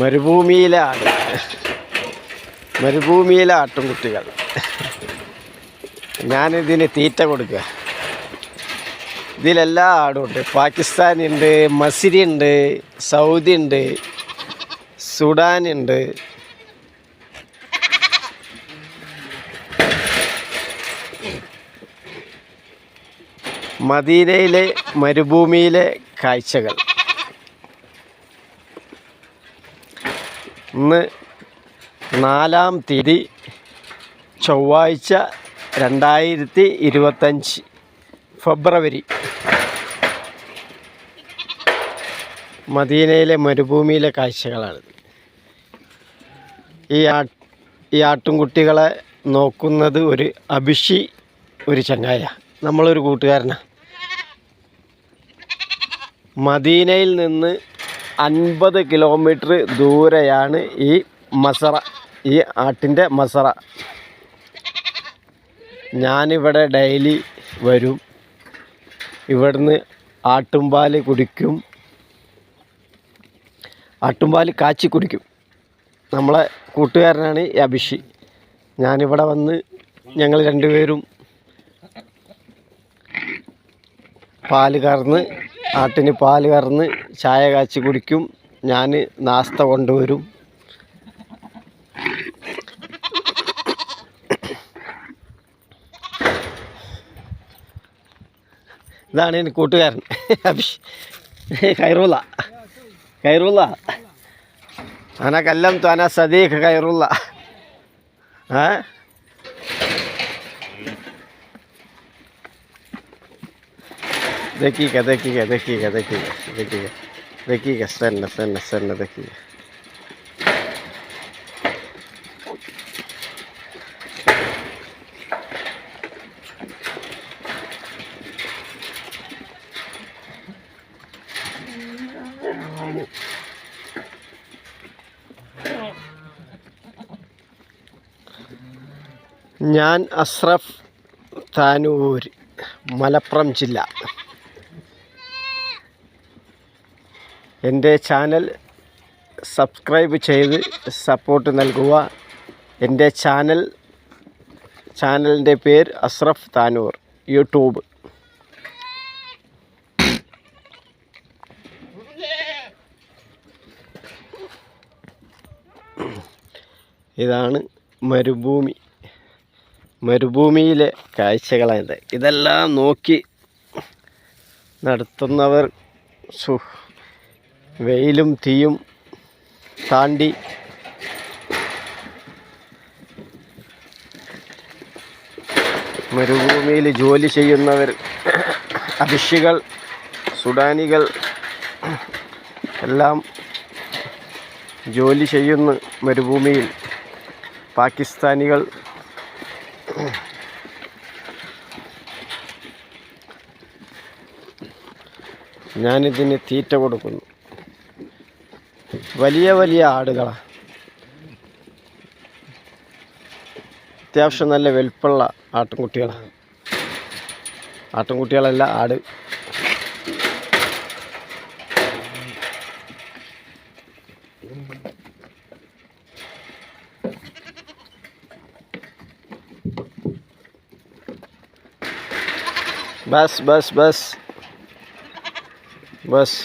മരുഭൂമിയിലെ ആട് മരുഭൂമിയിലെ ആട്ടുംകുട്ടികൾ ഞാനിതിന് തീറ്റ കൊടുക്കുക. ഇതിലെല്ലാ ആടും ഉണ്ട് പാകിസ്ഥാൻ ഉണ്ട് മസിരി ഉണ്ട് സൗദി ഉണ്ട് സുഡാൻ ഉണ്ട് മദീനയിലെ മരുഭൂമിയിലെ കാഴ്ചകൾ. ഇന്ന് നാലാം തീയതി ചൊവ്വാഴ്ച രണ്ടായിരത്തി ഇരുപത്തഞ്ച് ഫെബ്രുവരി. മദീനയിലെ മരുഭൂമിയിലെ കാഴ്ചകളാണിത് ഈ ആ ഈ ആട്ടുംകുട്ടികളെ നോക്കുന്നത് ഒരു അഭിഷി ഒരു ചങ്ങായ. നമ്മളൊരു കൂട്ടുകാരനാണ് മദീനയിൽ നിന്ന് അൻപത് കിലോമീറ്റർ ദൂരെയാണ് ഈ മസറ ഈ ആട്ടിന്റെ മസറ. ഞാനിവിടെ ഡെയിലി വരും. ഇവിടുന്ന് ആട്ടുംപാൽ കുടിക്കും. ആട്ടുംപാൽ കാച്ചി കുടിക്കും. നമ്മളെ കൂട്ടുകാരനാണ് ഈ അഭിഷി. ഞാനിവിടെ വന്ന് ഞങ്ങൾ രണ്ടുപേരും പാൽ കറന്ന് ആട്ടിന് പാൽ കറന്ന് ചായ കാച്ചി കുടിക്കും. ഞാൻ നാസ്ത കൊണ്ടുവരും. ഇതാണ് എന്റെ കൂട്ടുകാരൻ അഭിഷ് ഖൈറുള്ള ഖൈറുള്ള. അന കല്ലം തു അന സദീഖ് കൈറുള്ള ആ देखिएगा देखिएगा देखिएगा देखिएगा देखिएगा देखिएगा सन्न सन्न सन्न देखिएगा ഞാൻ അസ്രഫ് താനൂർ മലപ്പുറം ജില്ല എന്റെ ചാനൽ സബ്സ്ക്രൈബ് ചെയ്ത് സപ്പോർട്ട് നൽകുക. എന്റെ ചാനൽ ചാനലിന്റെ പേര് അസ്രഫ് താനൂർ യൂട്യൂബ്. ഇതാണ് മരുഭൂമി. മരുഭൂമിയിലെ കാഴ്ചകളായത് ഇതെല്ലാം നോക്കി നടത്തുന്നവർ സു വെയിലും തീയും താണ്ടി. മരുഭൂമിയിൽ ജോലി ചെയ്യുന്നവർ അഭിഷികൾ സുഡാനികൾ എല്ലാം ജോലി ചെയ്യുന്ന മരുഭൂമിയിൽ പാകിസ്ഥാനികൾ ഞാനിതിന് തീറ്റ കൊടുക്കുന്നു. വലിയ വലിയ ആടുകളാണ് അത്യാവശ്യം നല്ല വെൽപ്പുള്ള ആട്ടുംകുട്ടികളാണ് ആട്ടുംകുട്ടികളല്ല ആട്. ബസ് ബസ് ബസ്. ബസ്.